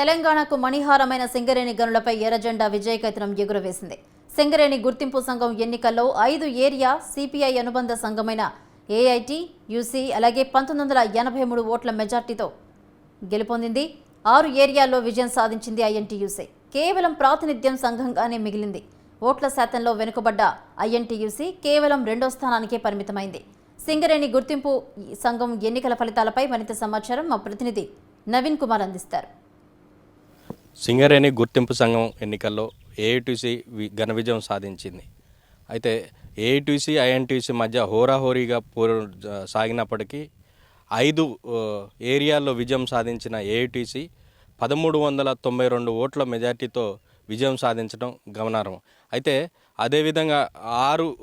తెలంగాణకు మణిహారమైన సింగరేణి గనులపై ఎర్రజెండా విజయకైతనం ఎగురవేసింది. సింగరేణి గుర్తింపు సంఘం ఎన్నికల్లో ఐదు ఏరియా సిపిఐ అనుబంధ సంఘమైన ఏఐటి యూసీ అలాగే పంతొమ్మిది వందల ఎనభై మూడు ఓట్ల మెజార్టీతో గెలుపొందింది. ఆరు ఏరియాల్లో విజయం సాధించింది ఐఎన్టీయూసీ. కేవలం ప్రాతినిధ్యం సంఘంగానే మిగిలింది. ఓట్ల శాతంలో వెనుకబడ్డ ఐఎన్టీయూసీ కేవలం రెండో స్థానానికే పరిమితమైంది. సింగరేణి గుర్తింపు సంఘం ఎన్నికల ఫలితాలపై మరింత సమాచారం మా ప్రతినిధి నవీన్ కుమార్ అందిస్తారు. సింగరేణి గుర్తింపు సంఘం ఎన్నికల్లో ఏఐటీసీ వి- ఘన విజయం సాధించింది. అయితే ఏఐటీసీ ఐఎన్టీసీ మధ్య హోరాహోరీగా పోరు సాగినప్పటికీ ఐదు ఏరియాల్లో విజయం సాధించిన ఏఐటీసీ పదమూడు వందల తొంభై రెండు ఓట్ల మెజార్టీతో విజయం సాధించడం గమనార్హం. అయితే అదేవిధంగా ఆరు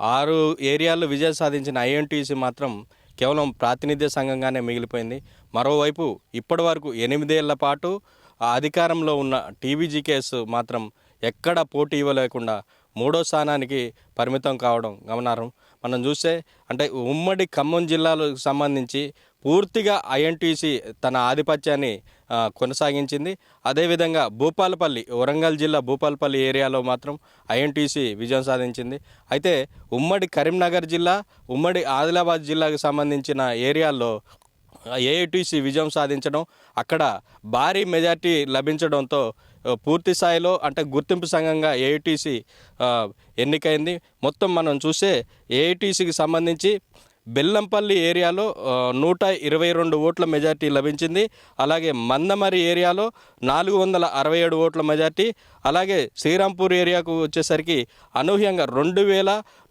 ఆరు ఏరియాల్లో విజయం సాధించిన ఐఎన్టీసీ మాత్రం కేవలం ప్రాతినిధ్య సంఘంగానే మిగిలిపోయింది. మరోవైపు ఇప్పటి వరకు ఎనిమిదేళ్ళ పాటు అధికారంలో ఉన్న టీవీజీకేఎస్ మాత్రం ఎక్కడ పోటీ ఇవ్వలేకుండా మూడో స్థానానికి పరిమితం కావడం గమనార్హం. మనం చూస్తే అంటే ఉమ్మడి ఖమ్మం జిల్లాలకు సంబంధించి పూర్తిగా ఐఎన్టీసీ తన ఆధిపత్యాన్ని కొనసాగించింది. అదేవిధంగా భూపాలపల్లి వరంగల్ జిల్లా భూపాలపల్లి ఏరియాలో మాత్రం ఐఎన్టీసీ విజయం సాధించింది. అయితే ఉమ్మడి కరీంనగర్ జిల్లా ఉమ్మడి ఆదిలాబాద్ జిల్లాకు సంబంధించిన ఏరియాల్లో ఏఐటీసీ విజయం సాధించడం అక్కడ భారీ మెజార్టీ లభించడంతో పూర్తి స్థాయిలో అంటే గుర్తింపు సంఘంగా ఏఐటీసీ ఎన్నికైంది. మొత్తం మనం చూస్తే ఏఐటీసీకి సంబంధించి బెల్లంపల్లి ఏరియాలో నూట ఇరవై రెండు ఓట్ల మెజార్టీ లభించింది. అలాగే మందమరి ఏరియాలో నాలుగు వందల అరవై ఏడు ఓట్ల మెజార్టీ. అలాగే శ్రీరాంపూర్ ఏరియాకు వచ్చేసరికి అనూహ్యంగా రెండు వేల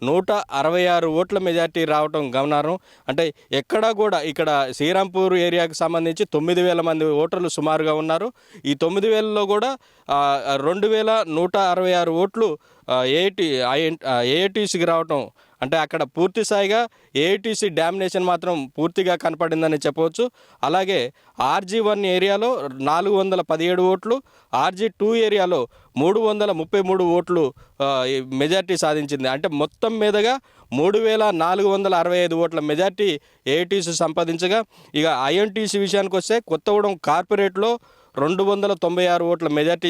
నూట అరవై ఆరు ఓట్ల మెజార్టీ రావటం గమనార్హం. అంటే ఎక్కడా కూడా ఇక్కడ శ్రీరాంపూర్ ఏరియాకు సంబంధించి తొమ్మిది వేల మంది ఓటర్లు సుమారుగా ఉన్నారు. ఈ తొమ్మిది వేలలో కూడా రెండు వేల నూట అరవై ఆరు ఓట్లు ఏఐటి ఏఐటీసీకి రావటం అంటే అక్కడ పూర్తి స్థాయిగా ఏఐటీసీ డామినేషన్ మాత్రం పూర్తిగా కనపడిందని చెప్పవచ్చు. అలాగే ఆర్జీ వన్ ఏరియాలో నాలుగు వందల పదిహేడు ఓట్లు ఆర్జీ టూ ఏరియాలో మూడు వందల ముప్పై మూడు ఓట్లు మెజార్టీ సాధించింది. అంటే మొత్తం మీదుగా మూడు వేల నాలుగు వందల అరవై ఐదు ఓట్ల మెజార్టీ ఏఐటీసీ సంపాదించగా ఇక ఐఎన్టీసీ విషయానికి వస్తే కొత్తగూడెం కార్పొరేట్లో రెండు వందల తొంభై ఆరు ఓట్ల మెజార్టీ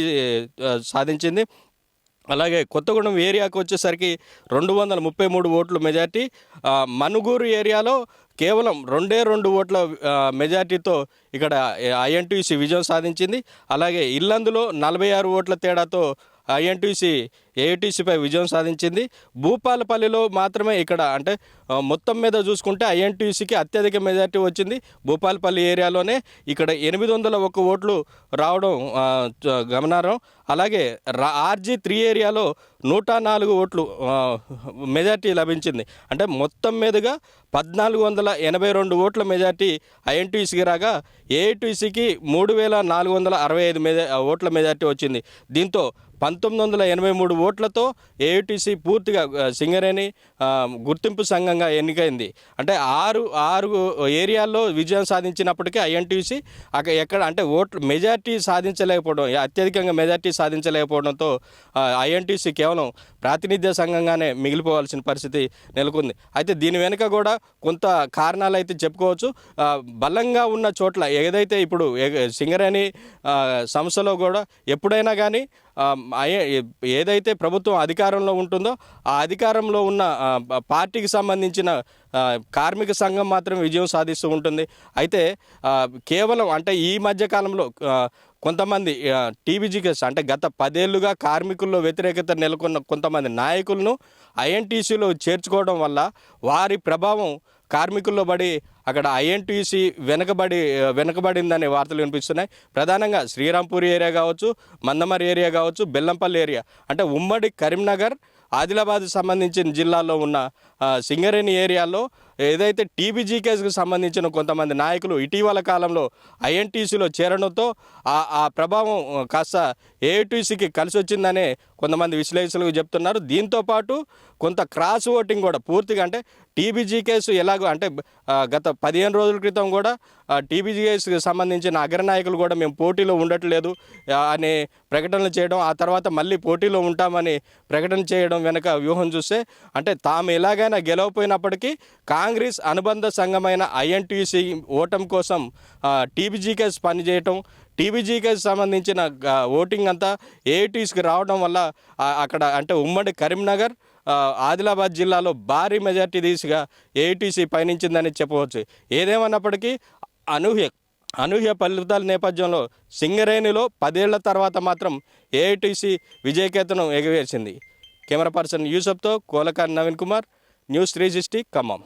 సాధించింది. అలాగే కొత్తగూడెం ఏరియాకు వచ్చేసరికి రెండు వందల ముప్పై మూడు ఓట్లు మెజార్టీ మనుగూరు ఏరియాలో కేవలం రెండే రెండు ఓట్ల మెజార్టీతో ఇక్కడ ఐఎన్టీసీ విజయం సాధించింది. అలాగే ఇల్లందులో నలభై ఆరు ఓట్ల తేడాతో ఐఎన్టీసీ ఏఐటీసీపై విజయం సాధించింది. భూపాలపల్లిలో మాత్రమే ఇక్కడ అంటే మొత్తం మీద చూసుకుంటే ఐఎన్టీసీకి అత్యధిక మెజార్టీ వచ్చింది. భూపాలపల్లి ఏరియాలోనే ఇక్కడ ఎనిమిది వందల ఒక్క ఓట్లు రావడం గమనార్హం. అలాగే రా ఆర్జీ త్రీ ఏరియాలో నూట నాలుగు ఓట్లు మెజార్టీ లభించింది. అంటే మొత్తం మీదుగా పద్నాలుగు వందల ఎనభై రెండు ఓట్ల మెజార్టీ ఐఎన్టీసీకి రాగా ఏఐటీసీకి మూడు వేల నాలుగు వందల అరవై ఐదు మెజా ఓట్ల మెజార్టీ వచ్చింది. దీంతో పంతొమ్మిది వందల ఎనభై మూడు ఓట్లతో ఏఐటీసీ పూర్తిగా సింగరేణి గుర్తింపు సంఘంగా ఎన్నికైంది. అంటే ఆరు ఆరు ఏరియాల్లో విజయం సాధించినప్పటికీ ఐఎన్టీసీ అక్కడ ఎక్కడ అంటే ఓట్లు మెజార్టీ సాధించలేకపోవడం అత్యధికంగా మెజార్టీ సాధించలేకపోవడంతో ఐఎన్టీసీ కేవలం ప్రాతినిధ్య సంఘంగానే మిగిలిపోవాల్సిన పరిస్థితి నెలకొంది. అయితే దీని వెనుక కూడా కొంత కారణాలు అయితే చెప్పుకోవచ్చు బలంగా ఉన్న చోట్ల ఏదైతే ఇప్పుడు సింగరేణి సంస్థలో కూడా ఎప్పుడైనా కానీ ఏదైతే ప్రభుత్వం అధికారంలో ఉంటుందో ఆ అధికారంలో ఉన్న పార్టీకి సంబంధించిన కార్మిక సంఘం మాత్రం విజయం సాధిస్తూ ఉంటుంది. అయితే కేవలం అంటే ఈ మధ్యకాలంలో కొంతమంది టీబీజీకేస్ అంటే గత పదేళ్ళుగా కార్మికుల్లో వ్యతిరేకత నెలకొన్న కొంతమంది నాయకులను ఐఎన్టీసీలో చేర్చుకోవడం వల్ల వారి ప్రభావం కార్మికుల్లో పడి అక్కడ ఐఎన్టీసీ వెనకబడి వెనకబడిందనే వార్తలు వినిపిస్తున్నాయి. ప్రధానంగా శ్రీరాంపూర్ ఏరియా కావచ్చు మందమరి ఏరియా కావచ్చు బెల్లంపల్లి ఏరియా. అంటే ఉమ్మడి కరీంనగర్ ఆదిలాబాద్ సంబంధించిన జిల్లాల్లో ఉన్న సింగరేణి ఏరియాలో ఏదైతే టీబీజీకేస్కి సంబంధించిన కొంతమంది నాయకులు ఇటీవల కాలంలో ఐఎన్టీసీలో చేరడంతో ఆ ఆ ప్రభావం కాస్త ఏఐటీసీకి కలిసి వచ్చిందనే కొంతమంది విశ్లేషకులు చెప్తున్నారు. దీంతో పాటు కొంత క్రాస్ ఓటింగ్ కూడా పూర్తిగా అంటే టీబీజీ కేసు ఎలాగో అంటే గత పదిహేను రోజుల క్రితం కూడా టీబీజీఎస్కి సంబంధించిన అగ్రనాయకులు కూడా మేము పోటీలో ఉండట్లేదు అనే ప్రకటనలు చేయడం ఆ తర్వాత మళ్ళీ పోటీలో ఉంటామని ప్రకటన చేయడం వెనక వ్యూహం చూస్తే అంటే తాము ఎలాగైనా గెలవపోయినప్పటికీ కాంగ్రెస్ అనుబంధ సంఘమైన ఐఎన్టీసీ ఓటం కోసం టీబీజీకేస్ పనిచేయటం టీబీజీకేస్ సంబంధించిన ఓటింగ్ అంతా ఏఐటీస్కి రావడం వల్ల అక్కడ అంటే ఉమ్మడి కరీంనగర్ ఆదిలాబాద్ జిల్లాలో భారీ మెజార్టీ దిశగా ఏఐటీసీ పయనించిందని చెప్పవచ్చు. ఏదేమన్నప్పటికీ అనూహ్య అనూహ్య ఫలితాల నేపథ్యంలో సింగరేణిలో పదేళ్ళ తర్వాత మాత్రం ఏఐటీసీ విజయకేతనం ఎగవేసింది. Camera person యూసఫ్తో Kolakani Naveen Kumar news three sixty Khammam.